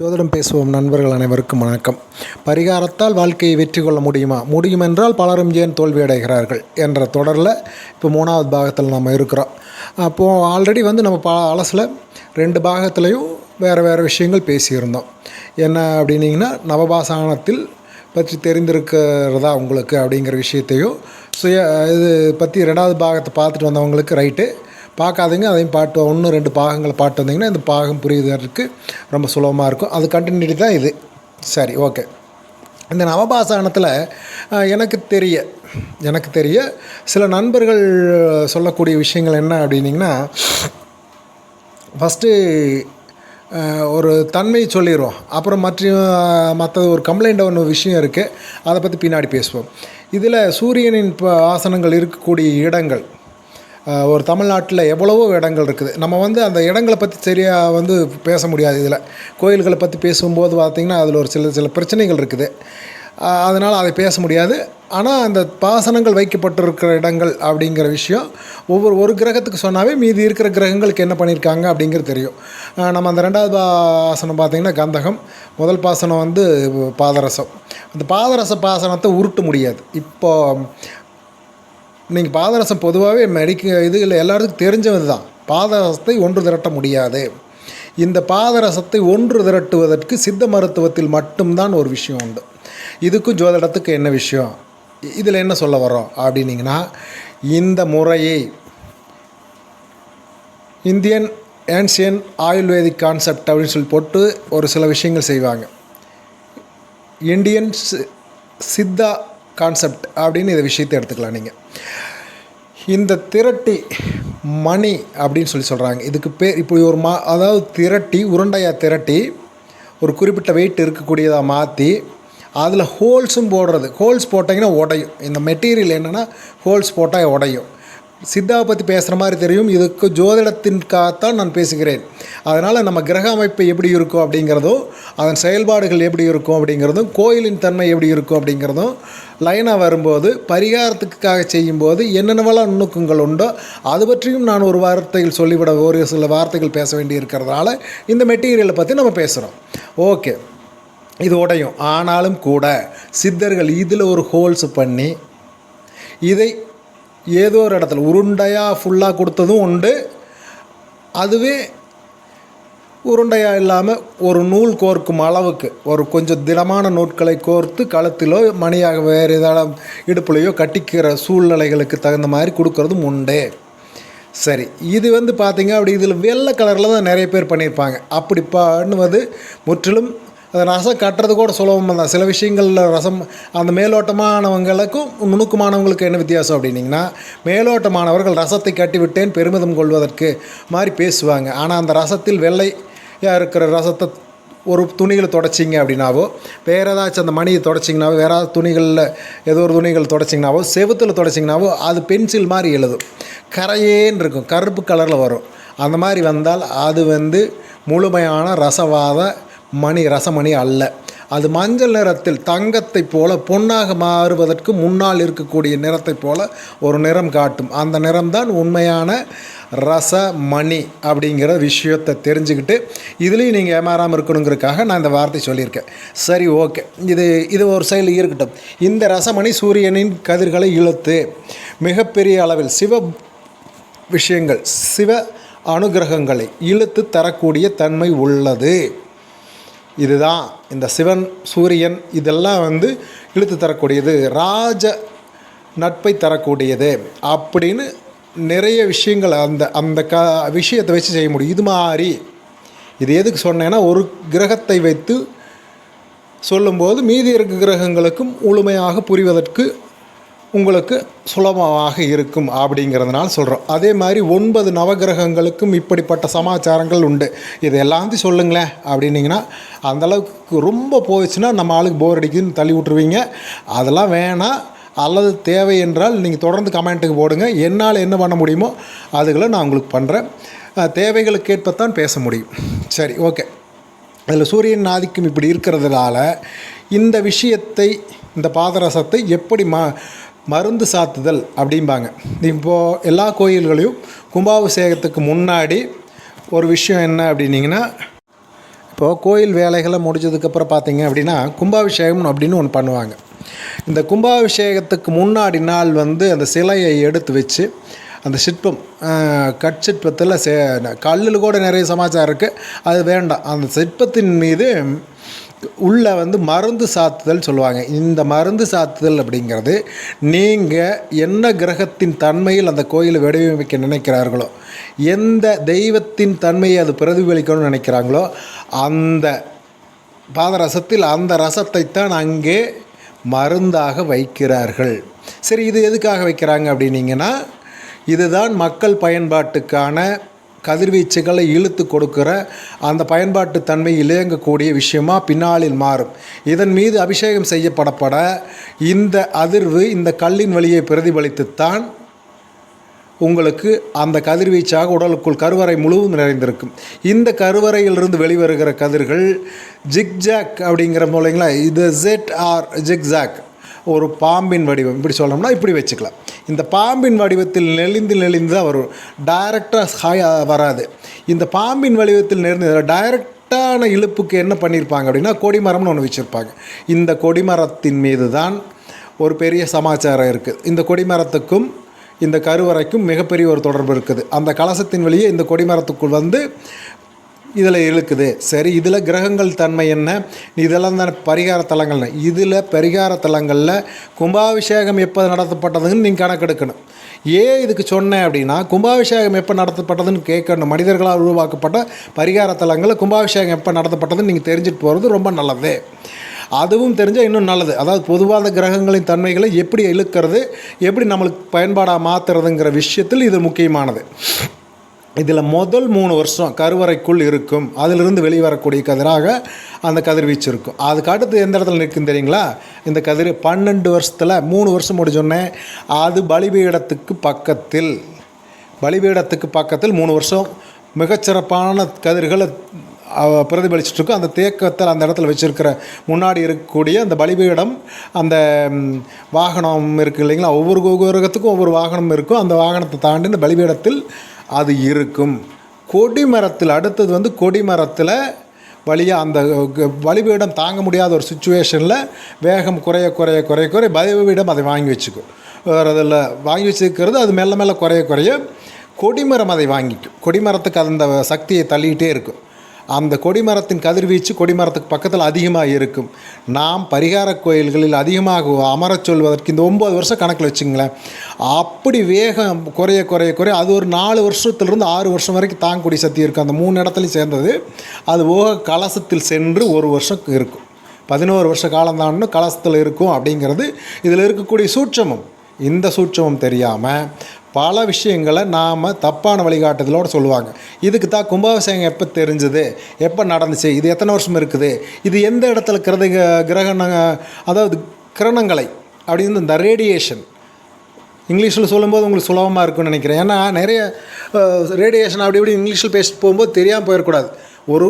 ஜோதிடம் பேசுவோம் நண்பர்கள் அனைவருக்கும் வணக்கம். பரிகாரத்தால் வாழ்க்கையை வெற்றி கொள்ள முடியுமா? முடியுமென்றால் பலரும் ஏன் தோல்வி அடைகிறார்கள் என்ற தொடரில் இப்போ மூணாவது பாகத்தில் நம்ம இருக்கிறோம். அப்போது ஆல்ரெடி வந்து நம்ம ப அலசில் ரெண்டு பாகத்துலேயும் வேறு வேறு விஷயங்கள் பேசியிருந்தோம். என்ன அப்படின்னீங்கன்னா நவபாசானத்தில் பற்றி தெரிந்திருக்கிறதா உங்களுக்கு அப்படிங்கிற விஷயத்தையும் சுய இது பற்றி ரெண்டாவது பாகத்தை பார்த்துட்டு வந்தவங்களுக்கு ரைட்டு. பார்க்காதீங்க அதையும் பாட்டு ஒன்று ரெண்டு பாகங்களை பாட்டு வந்தீங்கன்னா இந்த பாகம் புரியுதற்கு ரொம்ப சுலபமாக இருக்கும். அது கண்டினியூட்டி தான் இது. சரி ஓகே இந்த நவபாசானத்தில் எனக்கு தெரிய எனக்கு தெரிய சில நண்பர்கள் சொல்லக்கூடிய விஷயங்கள் என்ன அப்படின்னிங்கன்னா ஃபஸ்ட்டு ஒரு தன்மை சொல்லிடுவோம் அப்புறம் மற்ற மற்ற ஒரு கம்ப்ளைண்ட் ஒன்று விஷயம் இருக்குது அதை பற்றி பின்னாடி பேசுவோம். இதில் சூரியனின் ஆசனங்கள் இருக்கக்கூடிய இடங்கள் ஒரு தமிழ்நாட்டில் எவ்வளவோ இடங்கள் இருக்குது. நம்ம வந்து அந்த இடங்களை பற்றி சரியாக வந்து பேச முடியாது இதில். கோயில்களை பற்றி பேசும்போது பார்த்திங்கன்னா அதில் ஒரு சில சில பிரச்சனைகள் இருக்குது. அதனால் அதை பேச முடியாது. ஆனால் அந்த பாசனங்கள் வைக்கப்பட்டிருக்கிற இடங்கள் அப்படிங்கிற விஷயம் ஒவ்வொரு ஒரு கிரகத்துக்கு சொன்னாவே மீதி இருக்கிற கிரகங்களுக்கு என்ன பண்ணியிருக்காங்க அப்படிங்கிறது தெரியும். நம்ம அந்த ரெண்டாவது ஆசனம் பார்த்திங்கன்னா கந்தகம் முதல் பாசனம் வந்து பாதரசம். அந்த பாதரச பாசனத்தை உருட்ட முடியாது. இப்போ நீங்கள் பாதரசம் பொதுவாகவே மெடிக்க இதில் எல்லாருக்கும் தெரிஞ்சது தான் பாதரசத்தை ஒன்று திரட்ட முடியாது. இந்த பாதரசத்தை ஒன்று திரட்டுவதற்கு சித்த மருத்துவத்தில் மட்டும்தான் ஒரு விஷயம் உண்டு. இதுக்கும் ஜோதிடத்துக்கு என்ன விஷயம்? இதில் என்ன சொல்ல வரோம் அப்படின்னிங்கன்னா இந்த முறையை இந்தியன் ஏன்சியன் ஆயுர்வேதிக் கான்செப்ட் அப்படின்னு சொல்லி போட்டு ஒரு சில விஷயங்கள் செய்வாங்க. இந்தியன் சி- சித்தா கான்செப்ட் அப்படின்னு இந்த விஷயத்தை எடுத்துக்கலாம் நீங்கள் இந்த திரட்டி மணி அப்படின்னு சொல்லி சொல்கிறாங்க இதுக்கு பேர் இப்போ ஒரு மா அதாவது திரட்டி உருண்டையாக திரட்டி ஒரு குறிப்பிட்ட வெயிட் இருக்கக்கூடியதாக மாற்றி அதில் ஹோல்ஸும் போடுறது. ஹோல்ஸ் போட்டிங்கன்னா உடையும். இந்த மெட்டீரியல் என்னென்னா ஹோல்ஸ் போட்டால் உடையும். சித்தாவை பற்றி பேசுகிற மாதிரி தெரியும். இதுக்கு ஜோதிடத்தின்காகத்தான் நான் பேசுகிறேன். அதனால் நம்ம கிரக அமைப்பு எப்படி இருக்கும் அப்படிங்கிறதும் அதன் செயல்பாடுகள் எப்படி இருக்கும் அப்படிங்கிறதும் கோயிலின் தன்மை எப்படி இருக்கும் அப்படிங்கிறதும் லைனாக வரும்போது பரிகாரத்துக்காக செய்யும்போது என்னென்னவெல்லாம் நுணுக்கங்கள் உண்டோ அது பற்றியும் நான் ஒரு வார்த்தைகள் சொல்லிவிட ஒரு சில வார்த்தைகள் பேச வேண்டி இருக்கிறதுனால இந்த மெட்டீரியலை பற்றி நம்ம பேசுகிறோம் ஓகே இது உடையும். ஆனாலும் கூட சித்தர்கள் இதில் ஒரு ஹோல்ஸ் பண்ணி இதை ஏதோ ஒரு இடத்துல உருண்டையாக ஃபுல்லாக கொடுத்ததும் உண்டு. அதுவே உருண்டையாக இல்லாமல் ஒரு நூல் கோர்க்கும் அளவுக்கு ஒரு கொஞ்சம் திடமான நூட்களை கோர்த்து கழுத்திலோ மணியாக வேறு ஏதாவது இடுப்புலையோ கட்டிக்கிற சூழ்நிலைகளுக்கு தகுந்த மாதிரி கொடுக்கறதும் உண்டு. சரி இது வந்து பார்த்திங்க அப்படி இதில் வெள்ளை கலரில் தான் நிறைய பேர் பண்ணியிருப்பாங்க. அப்படி பண்ணுவது முற்றிலும் அந்த ரசம் கட்டுறது கூட சுலபமாக தான். சில விஷயங்களில் ரசம் அந்த மேலோட்டமானவங்களுக்கும் நுணுக்கமானவங்களுக்கு என்ன வித்தியாசம் அப்படின்னிங்கன்னா மேலோட்டமானவர்கள் ரசத்தை கட்டிவிட்டேன் பெருமிதம் கொள்வதற்கு மாதிரி பேசுவாங்க. ஆனால் அந்த ரசத்தில் வெள்ளை இருக்கிற ரசத்தை ஒரு துணிகளை தொடச்சிங்க அப்படின்னாவோ வேறு ஏதாச்சும் அந்த மணியை தொடச்சிங்கனாவோ வேறு ஏதாவது துணிகளில் ஏதோ ஒரு துணிகள் தொடச்சிங்கனாவோ செவுத்தில் தொடச்சிங்கனாவோ அது பென்சில் மாதிரி எழுதும். கரையேன்னு இருக்கும் கருப்பு கலரில் வரும். அந்த மாதிரி வந்தால் அது வந்து முழுமையான ரசவாத மணி ரசமணி அல்ல. அது மஞ்சள் நிறத்தில் தங்கத்தைப் போல பொன்னாக மாறுவதற்கு முன்னால் இருக்கக்கூடிய நிறத்தைப் போல ஒரு நிறம் காட்டும். அந்த நிறம்தான் உண்மையான ரசமணி அப்படிங்கிற விஷயத்தை தெரிஞ்சுக்கிட்டு இதுலேயும் நீங்கள் ஏமாறாமல் இருக்கணுங்கிறதுக்காக நான் இந்த வார்த்தை சொல்லியிருக்கேன். சரி ஓகே. இது இது ஒரு சைடில் இருக்கட்டும். இந்த ரசமணி சூரியனின் கதிர்களை இழுத்து மிகப்பெரிய அளவில் சிவ விஷயங்கள் சிவ அனுகிரகங்களை இழுத்து தரக்கூடிய தன்மை உள்ளது. இதுதான் இந்த சிவன் சூரியன் இதெல்லாம் வந்து இழுத்து தரக்கூடியது ராஜ நட்பை தரக்கூடியது அப்படின்னு நிறைய விஷயங்கள் அந்த அந்த க விஷயத்தை வச்சு செய்ய முடியும். இது மாதிரி இது எதுக்கு சொன்னேன்னா ஒரு கிரகத்தை வைத்து சொல்லும்போது மீதி இருக்க கிரகங்களுக்கும் முழுமையாக புரிவதற்கு உங்களுக்கு சுலபமாக இருக்கும் அப்படிங்கிறதுனால சொல்கிறோம் அதே மாதிரி ஒன்பது நவகிரகங்களுக்கும் இப்படிப்பட்ட சமாச்சாரங்கள் உண்டு. இது எல்லாத்தையும் சொல்லுங்களேன் அப்படின்னீங்கன்னா அந்தளவுக்கு ரொம்ப போயிடுச்சுன்னா நம்ம ஆளுக்கு போர் அடிக்குதுன்னு தள்ளி விட்ருவீங்க அதெல்லாம் வேணாம். அல்லது தேவை என்றால் நீங்கள் தொடர்ந்து கமெண்ட்டுக்கு போடுங்க. என்னால் என்ன பண்ண முடியுமோ அதுகளை நான் உங்களுக்கு பண்ணுறேன் தேவைகளுக்கு ஏற்பத்தான் பேச முடியும். சரி ஓகே அதில் சூரியன் ஆதிக்கம் இப்படி இருக்கிறதுனால இந்த விஷயத்தை இந்த பாதரசத்தை எப்படி ம மருந்து சாத்துதல் அப்படிம்பாங்க. இப்போது எல்லா கோயில்களையும் கும்பாபிஷேகத்துக்கு முன்னாடி ஒரு விஷயம் என்ன அப்படின்னிங்கன்னா இப்போது கோயில் வேலைகளை முடிஞ்சதுக்கப்புறம் பார்த்தீங்க அப்படின்னா கும்பாபிஷேகம் அப்படின்னு ஒன்று பண்ணுவாங்க. இந்த கும்பாபிஷேகத்துக்கு முன்னாடி நாள் வந்து அந்த சிலையை எடுத்து வச்சு அந்த சிற்பம் கட்சிற்பத்தில் சே கல்லில் கூட நிறைய சமாச்சாரம் இருக்குது அது வேண்டாம். அந்த சிற்பத்தின் மீது உள்ளே வந்து மருந்து சாத்துதல் சொல்லுவாங்க. இந்த மருந்து சாத்துதல் அப்படிங்கிறது நீங்கள் என்ன கிரகத்தின் தன்மையில் அந்த கோயிலை வடிவமைக்க நினைக்கிறார்களோ எந்த தெய்வத்தின் தன்மையை அது பிரதிபலிக்கணும்னு நினைக்கிறாங்களோ அந்த பாதரசத்தில் அந்த ரசத்தை தான் அங்கே மருந்தாக வைக்கிறார்கள். சரி இது எதுக்காக வைக்கிறாங்க அப்படின்னீங்கன்னா இதுதான் மக்கள் பயன்பாட்டுக்கான கதிர்வீச்சுகளை இழுத்து கொடுக்கிற அந்த பயன்பாட்டு தன்மை இயங்கக்கூடிய விஷயமா பின்னாளில் மாறும். இதன் மீது அபிஷேகம் செய்யப்படப்பட இந்த அதிர்வு இந்த கல்லின் வழியை பிரதிபலித்துத்தான் உங்களுக்கு அந்த கதிர்வீச்சாக உடலுக்குள் கருவறை முழுவதும் நிறைந்திருக்கும். இந்த கருவறையிலிருந்து வெளிவருகிற கதிர்கள் ஜிக்ஜாக் அப்படிங்கிற மூலைங்களா? இது ஜெட் ஆர் ஜிக்ஜாக். ஒரு பாம்பின் வடிவம். இப்படி சொல்லணும்னா இப்படி வச்சுக்கலாம். இந்த பாம்பின் வடிவத்தில் நெளிந்து நெளிந்து தான் வரும் டைரக்டாக ஹாய் வராது. இந்த பாம்பின் வடிவத்தில் நெறிந்து டைரக்டான இழுப்புக்கு என்ன பண்ணியிருப்பாங்க அப்படின்னா கொடிமரம்னு ஒன்று வச்சுருப்பாங்க. இந்த கொடிமரத்தின் மீது தான் ஒரு பெரிய சமாச்சாரம் இருக்குது இந்த கொடிமரத்துக்கும் இந்த கருவறைக்கும் மிகப்பெரிய ஒரு தொடர்பு இருக்குது. அந்த கலசத்தின் வழியே இந்த கொடிமரத்துக்குள் வந்து இதில் இழுக்குது. சரி இதில் கிரகங்கள் தன்மை என்ன? இதெல்லாம் தானே பரிகார தலங்கள்னு. இதில் பரிகார தலங்களில் கும்பாபிஷேகம் எப்போ நடத்தப்பட்டதுன்னு நீங்கள் கணக்கெடுக்கணும். ஏன் இதுக்கு சொன்னேன் அப்படின்னா கும்பாபிஷேகம் எப்போ நடத்தப்பட்டதுன்னு கேட்கணும். மனிதர்களால் உருவாக்கப்பட்ட பரிகார தலங்களில் கும்பாபிஷேகம் எப்போ நடத்தப்பட்டதுன்னு நீங்கள் தெரிஞ்சுட்டு போகிறது ரொம்ப நல்லது. அதுவும் தெரிஞ்சால் இன்னும் நல்லது. அதாவது பொதுவாக கிரகங்களின் தன்மைகளை எப்படி இழுக்கிறது எப்படி நம்மளுக்கு பயன்பாடாக மாற்றுறதுங்கிற விஷயத்தில் இது முக்கியமானது. இதில் முதல் மூணு வருஷம் கருவறைக்குள் இருக்கும். அதிலிருந்து வெளிவரக்கூடிய கதிராக அந்த கதிர்வீச்சு இருக்கும். அதுக்கு அடுத்து எந்த இடத்துல நிற்கும் தெரியுங்களா? இந்த கதிர் பன்னெண்டு வருஷத்தில் மூணு வருஷம் முடிஞ்சோடனே அது பலிபீடத்துக்கு பக்கத்தில் பலிபீடத்துக்கு பக்கத்தில் மூணு வருஷம். மிகச்சிறப்பான கதிர்களை அவ- அந்த தேக்கத்தில் அந்த இடத்துல வச்சுருக்கிற முன்னாடி இருக்கக்கூடிய அந்த பலிபீடம் அந்த வாகனம் இருக்குது இல்லைங்களா? ஒவ்வொரு கிரகத்துக்கும் ஒவ்வொரு வாகனம் இருக்கும். அந்த வாகனத்தை தாண்டி இந்த பலிபீடத்தில் அது இருக்கும். கொடிமரத்தில் அடுத்தது வந்து கொடிமரத்தில் வழியாக அந்த க- பலிபீடம் தாங்க முடியாத ஒரு சுச்சுவேஷனில் வேகம் குறைய குறைய குறைய குறைய பலிபீடம் அதை வாங்கி வச்சுக்கும். வேறு அதில் வாங்கி வச்சுக்கிறது அது மெல்ல மெல்ல குறைய குறைய கொடிமரம் அதை வாங்கிக்கும். கொடிமரத்துக்கு அந்த சக்தியை தள்ளிக்கிட்டே இருக்கும். அந்த கொடிமரத்தின் கதிர்வீச்சு கொடிமரத்துக்கு பக்கத்தில் அதிகமாக இருக்கும். நாம் பரிகார கோயில்களில் அதிகமாக அமரச் சொல்வதற்கு இந்த ஒம்பது வருஷம் கணக்கில் வச்சுங்களேன். அப்படி வேகம் குறைய குறைய குறைய அது ஒரு நாலு வருஷத்துலேருந்து ஆறு வருஷம் வரைக்கும் தாங்கக்கூடிய சக்தி இருக்கும். அந்த மூணு இடத்துலையும் சேர்ந்தது. அது ஓக கலசத்தில் சென்று ஒரு வருஷம் இருக்கும். பதினோரு வருஷ காலந்தான்னு கலசத்தில் இருக்கும் அப்படிங்கிறது இதில் இருக்கக்கூடிய சூட்சமம். இந்த சூட்சமம் தெரியாமல் பல விஷயங்களை நாம் தப்பான வழிகாட்டுதலோடு சொல்லுவாங்க. இதுக்கு தான் கும்பாபிஷேகம் எப்போ தெரிஞ்சது? எப்போ நடந்துச்சு? இது எத்தனை வருஷம் இருக்குது? இது எந்த இடத்துல கிரத கிரகண அதாவது கிரணங்களை அப்படின்னு இந்த ரேடியேஷன் இங்கிலீஷில் சொல்லும்போது உங்களுக்கு சுலபமாக இருக்கும்னு நினைக்கிறேன். ஏன்னா நிறைய ரேடியேஷன் அப்படி இப்படி இங்கிலீஷில் பேசிட்டு போகும்போது தெரியாமல் போயிடக்கூடாது. ஒரு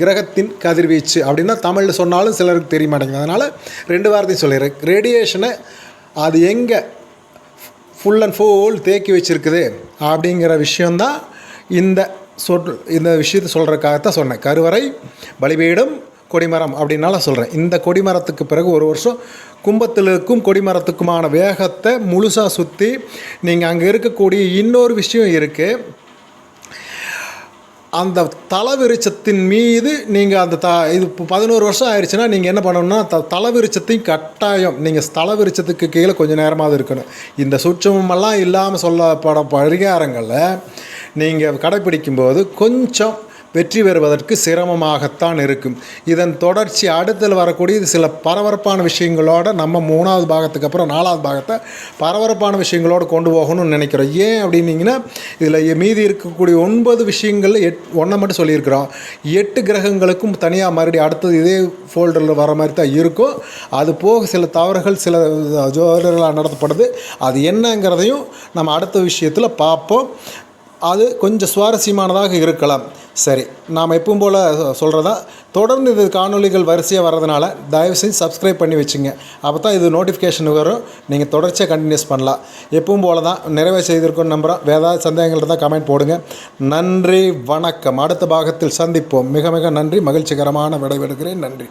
கிரகத்தின் கதிர்வீச்சு அப்படின்னா தமிழில் சொன்னாலும் சிலருக்கு தெரிய மாட்டேங்குது. அதனால் ரெண்டு வார்த்தையும் சொல்லிடுறேன். ரேடியேஷனை அது எங்கே ஃபுல் அண்ட் ஃபுல் தேக்கி வச்சுருக்குது அப்படிங்கிற விஷயந்தான் இந்த சொல் இந்த விஷயத்தை சொல்கிறதுக்காகத்தான் சொன்னேன். கருவறை பலிபீடம் கொடிமரம் அப்படின்னால சொல்கிறேன் இந்த கொடிமரத்துக்கு பிறகு ஒரு வருஷம் கும்பத்திலுக்கும் கொடிமரத்துக்குமான வேகத்தை முழுசாக சுற்றி நீங்கள் அங்கே இருக்கக்கூடிய இன்னொரு விஷயம் இருக்குது அந்த தலவிருச்சத்தின் மீது நீங்கள் அந்த த இது இப்போ பதினோரு வருஷம் ஆயிடுச்சுன்னா நீங்கள் என்ன பண்ணணும்னா த தலவிருச்சத்தையும் கட்டாயம் நீங்கள் ஸ்தல விருச்சத்துக்கு கீழே கொஞ்சம் நேரமாவது இருக்கணும். இந்த சூட்சமெல்லாம் இல்லாமல் சொல்லப்பட பரிகாரங்களை நீங்கள் கடைப்பிடிக்கும்போது கொஞ்சம் வெற்றி பெறுவதற்கு சிரமமாகத்தான் இருக்கும். இதன் தொடர்ச்சி அடுத்தல் வரக்கூடிய சில பரபரப்பான விஷயங்களோட நம்ம மூணாவது பாகத்துக்கு அப்புறம் நாலாவது பாகத்தை பரபரப்பான விஷயங்களோடு கொண்டு போகணும்னு நினைக்கிறோம். ஏன் அப்படின்னீங்கன்னா இதில் மீதி இருக்கக்கூடிய ஒன்பது விஷயங்களில் எட் ஒன்றை மட்டும் சொல்லியிருக்கிறோம். எட்டு கிரகங்களுக்கும் தனியாக மறுபடியும் அடுத்தது இதே ஃபோல்டரில் வர மாதிரி தான் இருக்கும். அது போக சில தவறுகள் சில ஜோதர்களாக நடத்தப்படுது. அது என்னங்கிறதையும் நம்ம அடுத்த விஷயத்தில் பார்ப்போம். அது கொஞ்சம் சுவாரஸ்யமானதாக இருக்கலாம். சரி நாம் எப்பவும் போல் சொல்கிறதா தொடர்ந்து இது காணொளிகள் வரிசையாக வர்றதுனால தயவு செஞ்சு சப்ஸ்கிரைப் பண்ணி வச்சுங்க. அப்போ தான் இது நோட்டிஃபிகேஷன் வரும். நீங்கள் தொடர்ச்சியாக கண்டினியூஸ் பண்ணலாம். எப்பவும் போல தான் நிறைவே செய்திருக்கோம் நம்புகிறோம் வேறு ஏதாவது சந்தேகங்கள் இருந்தால் கமெண்ட் போடுங்க. நன்றி வணக்கம். அடுத்த பாகத்தில் சந்திப்போம். மிக மிக நன்றி. மகிழ்ச்சிகரமான விடைபெறுகிறேன். நன்றி.